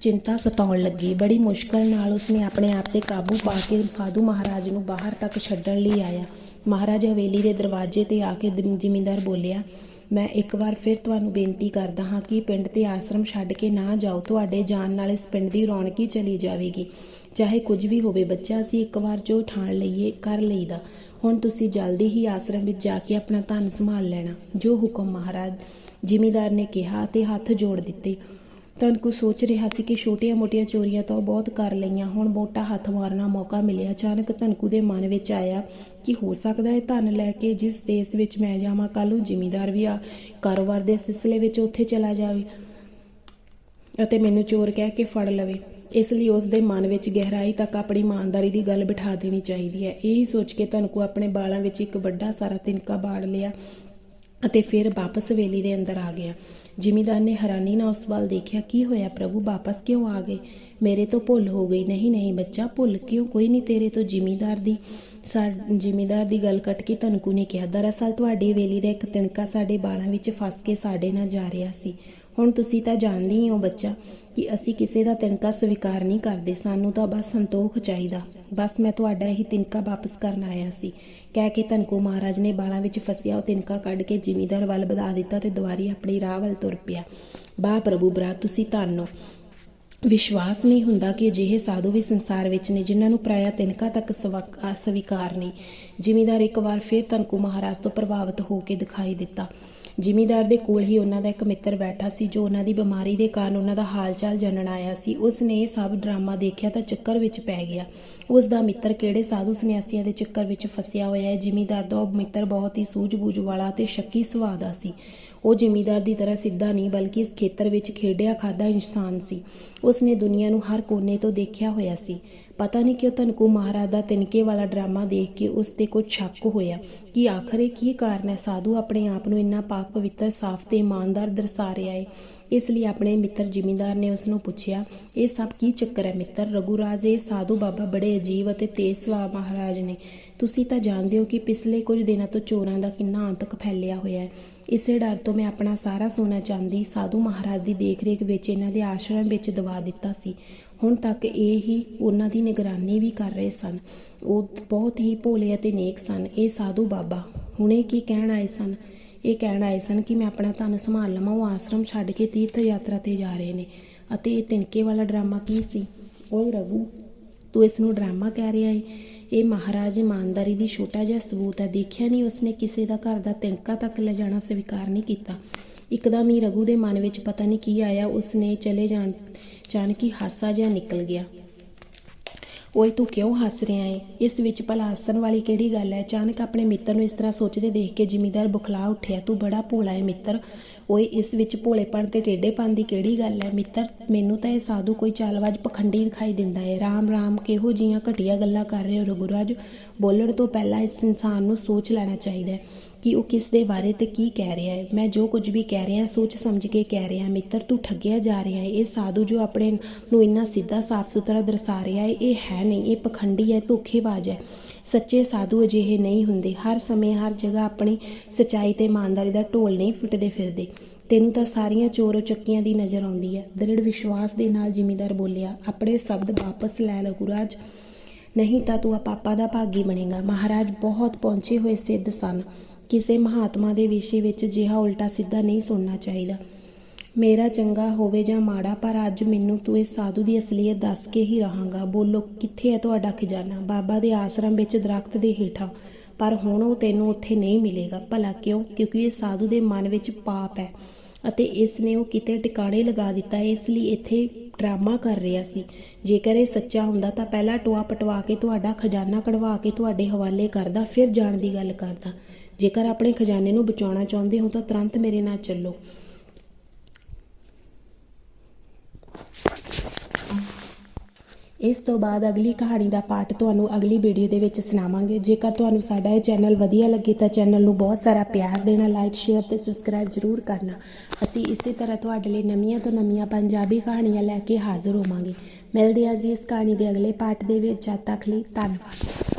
ਚਿੰਤਾ ਸਤਾਉਣ ਲੱਗੀ। ਬੜੀ ਮੁਸ਼ਕਲ ਨਾਲ ਉਸਨੇ ਆਪਣੇ ਆਪ ਤੇ ਕਾਬੂ ਪਾ ਕੇ ਸਾਧੂ ਮਹਾਰਾਜ ਨੂੰ ਬਾਹਰ ਤੱਕ ਛੱਡਣ ਲਈ ਆਇਆ। ਮਹਾਰਾਜ ਹਵੇਲੀ ਦੇ ਦਰਵਾਜ਼ੇ ਤੇ ਆ ਕੇ ਜ਼ਿਮ- ਜ਼ਿਮੀਂਦਾਰ ਬੋਲਿਆ, ਮੈਂ ਇੱਕ ਵਾਰ ਫਿਰ ਤੁਹਾਨੂੰ ਬੇਨਤੀ ਕਰਦਾ ਹਾਂ ਕਿ ਪਿੰਡ ਤੇ ਆਸ਼ਰਮ ਛੱਡ ਕੇ ਨਾ ਜਾਓ। ਤੁਹਾਡੇ ਜਾਣ ਨਾਲ ਇਸ ਪਿੰਡ ਦੀ ਰੌਣਕੀ ਚਲੀ ਜਾਵੇਗੀ। ਚਾਹੇ ਕੁਝ ਵੀ ਹੋਵੇ, ਬੱਚਾ ਅਸੀਂ ਇੱਕ ਵਾਰ ਜੋ ਠਾਣ ਲਈਏ, ਕਰ ਲਈਦਾ। ਹੁਣ ਤੁਸੀਂ ਜਲਦੀ ਹੀ ਆਸ਼ਰਮ ਵਿੱਚ ਜਾ ਕੇ ਆਪਣਾ ਧਨ ਸੰਭਾਲ ਲੈਣਾ। ਜੋ ਹੁਕਮ ਮਹਾਰਾਜ ਜ਼ਿਮੀਂਦਾਰ ਨੇ ਕਿਹਾ ਤੇ ਹੱਥ ਜੋੜ ਦਿੱਤੇ। ਤਨਕੂ ਸੋਚ ਰਿਹਾ ਸੀ ਕਿ ਛੋਟੀਆਂ-ਮੋਟੀਆਂ ਚੋਰੀਆਂ ਤਾਂ ਉਹ ਬਹੁਤ ਕਰ ਲਈਆਂ। ਹੁਣ ਮੋਟਾ ਹੱਥ ਮਾਰਨਾ ਮੌਕਾ ਮਿਲਿਆ। ਅਚਾਨਕ ਤਨਕੂ ਦੇ ਮਨ ਵਿੱਚ ਆਇਆ ਕਿ ਹੋ ਸਕਦਾ ਹੈ ਧਨ ਲੈ ਕੇ ਜਿਸ ਦੇਸ਼ ਵਿੱਚ ਮੈਂ ਜਾਵਾਂ, ਕੱਲ੍ਹ ਨੂੰ ਜ਼ਿਮੀਂਦਾਰ ਵੀ ਆ ਕਾਰੋਬਾਰ ਦੇ ਸਿਲਸਿਲੇ ਵਿੱਚ ਉੱਥੇ ਚਲਾ ਜਾਵੇ ਅਤੇ ਮੈਨੂੰ ਚੋਰ ਕਹਿ ਕੇ ਫੜ ਲਵੇ। ਇਸ ਲਈ ਉਸ ਦੇ ਮਨ ਵਿੱਚ ਗਹਿਰਾਈ ਤੱਕ ਆਪਣੀ ਇਮਾਨਦਾਰੀ ਦੀ ਗੱਲ ਬਿਠਾ ਦੇਣੀ ਚਾਹੀਦੀ ਹੈ। ਇਹੀ ਸੋਚ ਕੇ ਤਨਕੂ ਆਪਣੇ ਬਾਲਾਂ ਵਿੱਚ ਇੱਕ ਵੱਡਾ ਸਾਰਾ ਤਿਨਕਾ ਬਾੜ ਲਿਆ ਅਤੇ ਫਿਰ ਵਾਪਸ ਹਵੇਲੀ ਦੇ ਅੰਦਰ ਆ ਗਿਆ। ਜ਼ਿਮੀਦਾਰ ਨੇ ਹੈਰਾਨੀ ਨਾਲ ਉਸ ਵੱਲ ਦੇਖਿਆ, ਕੀ ਹੋਇਆ ਪ੍ਰਭੂ? ਵਾਪਸ ਕਿਉਂ ਆ ਗਏ? ਮੇਰੇ ਤੋਂ ਭੁੱਲ ਹੋ ਗਈ। ਨਹੀਂ ਨਹੀਂ ਬੱਚਾ, ਭੁੱਲ ਕਿਉਂ? ਕੋਈ ਨਹੀਂ ਤੇਰੇ ਤੋਂ ਜ਼ਿਮੀਦਾਰ ਦੀ, ਸਾ, ਜ਼ਿਮੀਂਦਾਰ ਦੀ ਗੱਲ ਕੱਟ ਕੇ ਤਨਕੂ ਨੇ ਕਿਹਾ, ਦਰਅਸਲ ਤੁਹਾਡੀ ਵੇਲੀ ਦਾ ਇੱਕ ਤਿਣਕਾ ਸਾਡੇ ਬਾਲਾਂ ਵਿੱਚ ਫਸ ਕੇ ਸਾਡੇ ਨਾਲ ਜਾ ਰਿਹਾ ਸੀ। ਹੁਣ ਤੁਸੀਂ ਤਾਂ ਜਾਣਦੇ ਹੀ ਹੋ ਬੱਚਾ ਕਿ ਅਸੀਂ ਕਿਸੇ ਦਾ ਤਿਣਕਾ ਸਵੀਕਾਰ ਨਹੀਂ ਕਰਦੇ। ਸਾਨੂੰ ਤਾਂ ਬਸ ਸੰਤੋਖ ਚਾਹੀਦਾ। ਬਸ ਮੈਂ ਤੁਹਾਡਾ ਇਹ ਤਿਣਕਾ ਵਾਪਸ ਕਰਨ ਆਇਆ ਸੀ। ਕਹਿ ਕੇ ਧਨਕੂ ਮਹਾਰਾਜ ਨੇ ਬਾਲਾਂ ਵਿੱਚ ਫਸਿਆ, ਉਹ ਤਿਨਕਾ ਕੱਢ ਕੇ ਜ਼ਿਮੀਂਦਾਰ ਵੱਲ ਵਧਾ ਦਿੱਤਾ ਤੇ ਦੁਬਾਰੀ ਆਪਣੀ ਰਾਹ ਵੱਲ ਤੁਰ ਪਿਆ। ਬਾ ਪ੍ਰਭੂ ਬਰਾ ਤੁਸੀਂ ਧੰਨ। ਵਿਸ਼ਵਾਸ ਨਹੀਂ ਹੁੰਦਾ ਕਿ ਅਜਿਹੇ ਸਾਧੂ ਵੀ ਸੰਸਾਰ ਵਿੱਚ ਨੇ ਜਿਨ੍ਹਾਂ ਨੂੰ ਪ੍ਰਾਇਆ ਤਿਨਕਾ ਤੱਕ ਸਵਕ- ਸਵੀਕਾਰ ਨਹੀਂ। ਜ਼ਿਮੀਂਦਾਰ ਇੱਕ ਵਾਰ ਫਿਰ ਧਨਕੂ ਮਹਾਰਾਜ ਤੋਂ ਪ੍ਰਭਾਵਿਤ ਹੋ ਕੇ ਦਿਖਾਈ ਦਿੱਤਾ। ਜ਼ਿਮੀਦਾਰ ਦੇ ਕੋਲ ਹੀ ਉਹਨਾਂ ਦਾ ਇੱਕ ਮਿੱਤਰ ਬੈਠਾ ਸੀ ਜੋ ਉਹਨਾਂ ਦੀ ਬਿਮਾਰੀ ਦੇ ਕਾਰਨ ਉਹਨਾਂ ਦਾ ਹਾਲ ਚਾਲ ਜਾਣਨ ਆਇਆ ਸੀ। ਉਸ ਨੇ ਇਹ ਸਭ ਡਰਾਮਾ ਦੇਖਿਆ ਤਾਂ ਚੱਕਰ ਵਿੱਚ ਪੈ ਗਿਆ।
ਉਸ ਦਾ ਮਿੱਤਰ ਕਿਹੜੇ ਸਾਧੂ ਸੰਨਿਆਸੀਆਂ ਦੇ ਚੱਕਰ ਵਿੱਚ ਫਸਿਆ ਹੋਇਆ ਹੈ? ਜ਼ਿਮੀਦਾਰ ਦਾ ਉਹ ਮਿੱਤਰ ਬਹੁਤ ਹੀ ਸੂਝ-ਬੂਝ ਵਾਲਾ ਤੇ ਸ਼ੱਕੀ ਸੁਭਾਅ ਦਾ ਸੀ। ਉਹ ਜਿਮੀਦਾਰ ਦੀ ਤਰ੍ਹਾਂ ਸਿੱਧਾ ਨਹੀਂ ਬਲਕਿ ਇਸ ਖੇਤਰ ਵਿੱਚ ਖੇਡਿਆ ਖਾਦਾ ਇਨਸਾਨ ਸੀ। ਉਸ ਨੇ ਦੁਨੀਆ ਨੂੰ ਹਰ ਕੋਨੇ ਤੋਂ ਦੇਖਿਆ ਹੋਇਆ ਸੀ। ਪਤਾ ਨਹੀਂ ਕਿਉਂ ਧਨਕੂ ਮਹਾਰਾਜ ਦਾ ਤਿਨਕੇ ਵਾਲਾ ਡਰਾਮਾ ਦੇਖ ਕੇ ਉਸ ਤੇ ਕੁਝ ਸ਼ੱਕ ਹੋਇਆ ਕਿ ਆਖਰ ਇਹ ਕੀ ਕਾਰਨ ਹੈ? ਸਾਧੂ ਆਪਣੇ ਆਪ ਨੂੰ ਇੰਨਾ ਪਾਕ ਪਵਿੱਤਰ, ਸਾਫ਼ ਤੇ ਇਮਾਨਦਾਰ ਦਰਸਾ ਰਿਹਾ ਹੈ ਇਸ ਲਈ ਆਪਣੇ ਮਿੱਤਰ ਜ਼ਿਮੀਂਦਾਰ ਨੇ ਉਸ ਨੂੰ ਪੁੱਛਿਆ, ਇਹ ਸਭ ਕੀ ਚੱਕਰ ਹੈ ਮਿੱਤਰ? ਰਘੁਰਾਜ, ਇਹ ਸਾਧੂ ਬਾਬਾ ਬੜੇ ਅਜੀਬ ਅਤੇ ਤੇਜ਼ ਸੁਭਾਅ ਮਹਾਰਾਜ ਨੇ। ਤੁਸੀਂ ਤਾਂ ਜਾਣਦੇ ਹੋ ਕਿ ਪਿਛਲੇ ਕੁਝ ਦਿਨਾਂ ਤੋਂ ਚੋਰਾਂ ਦਾ ਕਿੰਨਾ ਆਤੰਕ ਫੈਲਿਆ ਹੋਇਆ ਹੈ। ਇਸੇ ਡਰ ਤੋਂ ਮੈਂ ਆਪਣਾ ਸਾਰਾ ਸੋਨਾ ਚਾਂਦੀ ਸਾਧੂ ਮਹਾਰਾਜ ਦੀ ਦੇਖਰੇਖ ਵਿੱਚ ਇਹਨਾਂ ਦੇ ਆਸ਼ਰਮ ਵਿੱਚ ਦਵਾ ਦਿੱਤਾ ਸੀ। ਹੁਣ ਤੱਕ ਇਹ ਹੀ ਉਹਨਾਂ ਦੀ ਨਿਗਰਾਨੀ ਵੀ ਕਰ ਰਹੇ ਸਨ। ਉਹ ਬਹੁਤ ਹੀ ਭੋਲੇ ਅਤੇ ਨੇਕ ਸਨ। ਇਹ ਸਾਧੂ ਬਾਬਾ, ਹੁਣੇ ਕੀ ਕਹਿਣ ਆਏ ਸਨ? ਇਹ ਕਹਿਣ ਆਏ ਸਨ ਕਿ ਮੈਂ ਆਪਣਾ ਧਨ ਸੰਭਾਲ ਲਵਾਂ, ਉਹ ਆਸ਼ਰਮ ਛੱਡ ਕੇ ਤੀਰਥ ਯਾਤਰਾ ਤੇ ਜਾ ਰਹੇ ਨੇ। ਅਤੇ ਇਹ ਤਿਨਕੇ ਵਾਲਾ ਡਰਾਮਾ ਕੀ ਸੀ? ਓਏ ਰਘੂ, ਤੂੰ ਇਸ ਨੂੰ ਡਰਾਮਾ ਕਹਿ ਰਿਹਾ ਏ? ਇਹ ਮਹਾਰਾਜ ਇਮਾਨਦਾਰੀ ਦੀ ਛੋਟਾ ਜਿਹਾ ਸਬੂਤ ਹੈ। ਦੇਖਿਆ ਨਹੀਂ ਉਸਨੇ ਕਿਸੇ ਦਾ ਘਰ ਦਾ ਤਿਨਕਾ ਤੱਕ ਲੈ ਜਾਣਾ, ਸਵੀਕਾਰ ਨਹੀਂ ਕੀਤਾ। ਇੱਕਦਮ ਹੀ ਰਘੂ ਦੇ ਮਨ ਵਿੱਚ ਪਤਾ ਨਹੀਂ ਕੀ ਆਇਆ। ਉਸਨੇ ਚਲੇ ਜਾਣ ਜਾਣ ਕਿ ਹਾਸਾ ਜਿਹਾ ਨਿਕਲ ਗਿਆ। ਓਏ ਤੂੰ ਕਿਉਂ ਹੱਸ ਰਿਹਾ ਏ? ਇਸ ਵਿੱਚ ਭਲਾ ਹੱਸਣ ਵਾਲੀ ਕਿਹੜੀ ਗੱਲ ਹੈ ਅਚਾਨਕ ਆਪਣੇ ਮਿੱਤਰ ਨੂੰ ਇਸ ਤਰ੍ਹਾਂ ਸੋਚਦੇ ਦੇਖ ਕੇ ਜ਼ਿਮੀਦਾਰ ਬੁਖਲਾ ਉੱਠਿਆ। ਤੂੰ ਬੜਾ ਭੋਲਾ ਏ ਮਿੱਤਰ। ਓਏ, ਇਸ ਵਿੱਚ ਭੋਲੇਪਣ ਤੇ ਟੇਢੇਪਣ ਦੀ ਕਿਹੜੀ ਗੱਲ ਹੈ ਮਿੱਤਰ, ਮੈਨੂੰ ਤਾਂ ਇਹ ਸਾਧੂ ਕੋਈ ਚਾਲਬਾਜ਼ ਪਖੰਡੀ ਦਿਖਾਈ ਦਿੰਦਾ ਏ। ਰਾਮ ਰਾਮ, ਕਿਹੋ ਜੀਆਂ ਘਟੀਆਂ ਗੱਲਾਂ ਕਰ ਰਹੇ ਹੋ ਰਘੁਰਾਜ? ਬੋਲਣ ਤੋਂ ਪਹਿਲਾਂ ਇਸ ਇਨਸਾਨ ਨੂੰ ਸੋਚ ਲੈਣਾ ਚਾਹੀਦਾ ਹੈ ਕਿ ਉਹ ਕਿਸ ਦੇ ਬਾਰੇ ਤੇ ਕੀ ਕਹਿ ਰਿਹਾ ਹੈ। ਮੈਂ ਜੋ ਕੁਝ ਵੀ ਕਹਿ ਰਿਹਾ, ਸੋਚ ਸਮਝ ਕੇ ਕਹਿ ਰਿਹਾ, ਮਿੱਤਰ ਤੂੰ ਠੱਗਿਆ ਜਾ ਰਿਹਾ ਹੈ। ਇਹ ਸਾਧੂ ਜੋ ਆਪਣੇ ਨੂੰ ਇੰਨਾ ਸਿੱਧਾ, ਸਾਫ਼ ਸੁਥਰਾ ਦਰਸਾ ਰਿਹਾ ਹੈ, ਇਹ ਹੈ ਨਹੀਂ। ਇਹ ਪਖੰਡੀ ਹੈ, ਧੋਖੇਬਾਜ਼ ਹੈ। ਸੱਚੇ ਸਾਧੂ ਅਜਿਹੇ ਨਹੀਂ ਹੁੰਦੇ। ਹਰ ਸਮੇਂ, ਹਰ ਜਗ੍ਹਾ ਆਪਣੀ ਸਚਾਈ ਤੇ ਇਮਾਨਦਾਰੀ ਦਾ ਢੋਲ ਨਹੀਂ ਫੁੱਟਦੇ ਫਿਰਦੇ। ਤੈਨੂੰ ਤਾਂ ਸਾਰੀਆਂ ਚੋਰੋ ਚੱਕੀਆਂ ਦੀ ਨਜ਼ਰ ਆਉਂਦੀ ਹੈ। ਦ੍ਰਿੜ ਵਿਸ਼ਵਾਸ ਦੇ ਨਾਲ ਜ਼ਿਮੀਂਦਾਰ ਬੋਲਿਆ, ਆਪਣੇ ਸ਼ਬਦ ਵਾਪਸ ਲੈ ਲਗੁਰਾਜ ਨਹੀਂ ਤਾਂ ਤੂੰ ਪਾਪਾ ਦਾ ਭਾਗੀ ਬਣੇਗਾ। ਮਹਾਰਾਜ ਬਹੁਤ ਪਹੁੰਚੇ ਹੋਏ ਸਿੱਧ ਸਨ। ਕਿਸੇ ਮਹਾਤਮਾ ਦੇ ਵਿਸ਼ੇ ਵਿੱਚ ਜਿਹਾ ਉਲਟਾ ਸਿੱਧਾ ਨਹੀਂ ਸੁਣਨਾ ਚਾਹੀਦਾ। ਮੇਰਾ ਚੰਗਾ ਹੋਵੇ ਜਾਂ ਮਾੜਾ, ਪਰ ਅੱਜ ਮੈਨੂੰ ਤੂੰ ਇਸ ਸਾਧੂ ਦੀ ਅਸਲੀਅਤ ਦੱਸ ਕੇ ਹੀ ਰਹਾਂਗਾ। ਬੋਲੋ, ਕਿੱਥੇ ਹੈ ਤੁਹਾਡਾ ਖਜ਼ਾਨਾ? ਬਾਬਾ ਦੇ ਆਸ਼ਰਮ ਵਿੱਚ ਦਰਖਤ ਦੇ ਹੇਠਾਂ। ਪਰ ਹੁਣ ਉਹ ਤੈਨੂੰ ਉੱਥੇ ਨਹੀਂ ਮਿਲੇਗਾ। ਭਲਾ ਕਿਉਂ? ਕਿਉਂਕਿ ਇਹ ਸਾਧੂ ਦੇ ਮਨ ਵਿੱਚ ਪਾਪ ਹੈ ਅਤੇ ਇਸ ਨੇ ਉਹ ਕਿਤੇ ਟਿਕਾਣੇ ਲਗਾ ਦਿੱਤਾ, ਇਸ ਲਈ ਇੱਥੇ ਡਰਾਮਾ ਕਰ ਰਿਹਾ ਸੀ। ਜੇਕਰ ਇਹ ਸੱਚਾ ਹੁੰਦਾ ਤਾਂ ਪਹਿਲਾਂ ਟੋਆ ਪਟਵਾ ਕੇ ਤੁਹਾਡਾ ਖਜ਼ਾਨਾ ਕਢਵਾ ਕੇ ਤੁਹਾਡੇ ਹਵਾਲੇ ਕਰਦਾ, ਫਿਰ ਜਾਣ ਦੀ ਗੱਲ ਕਰਦਾ। ਜੇਕਰ ਆਪਣੇ ਖਜ਼ਾਨੇ ਨੂੰ ਬਚਾਉਣਾ ਚਾਹੁੰਦੇ ਹੋ ਤਾਂ ਤੁਰੰਤ ਮੇਰੇ ਨਾਲ ਚੱਲੋ। ਇਸ ਤੋਂ ਬਾਅਦ ਅਗਲੀ ਕਹਾਣੀ ਦਾ ਪਾਠ ਤੁਹਾਨੂੰ ਅਗਲੀ ਵੀਡੀਓ ਦੇ ਵਿੱਚ ਸੁਣਾਵਾਂਗੇ। ਜੇਕਰ ਤੁਹਾਨੂੰ ਸਾਡਾ ਇਹ ਚੈਨਲ ਵਧੀਆ ਲੱਗੇ ਤਾਂ ਚੈਨਲ ਨੂੰ ਬਹੁਤ ਸਾਰਾ ਪਿਆਰ ਦੇਣਾ ਲਾਈਕ ਸ਼ੇਅਰ ਤੇ ਸਬਸਕ੍ਰਾਈਬ ਜ਼ਰੂਰ ਕਰਨਾ। ਅਸੀਂ ਇਸੇ ਤਰ੍ਹਾਂ ਤੁਹਾਡੇ ਲਈ ਨਵੀਆਂ ਤੋਂ ਨਵੀਆਂ ਪੰਜਾਬੀ ਕਹਾਣੀਆਂ ਲੈ ਕੇ ਹਾਜ਼ਰ ਹੋਵਾਂਗੇ। ਮਿਲਦੇ ਹਾਂ ਜੀ ਇਸ ਕਹਾਣੀ ਦੇ ਅਗਲੇ ਪਾਠ ਦੇ ਵਿੱਚ। ਜਦ ਤੱਕ ਲਈ ਧੰਨਵਾਦ।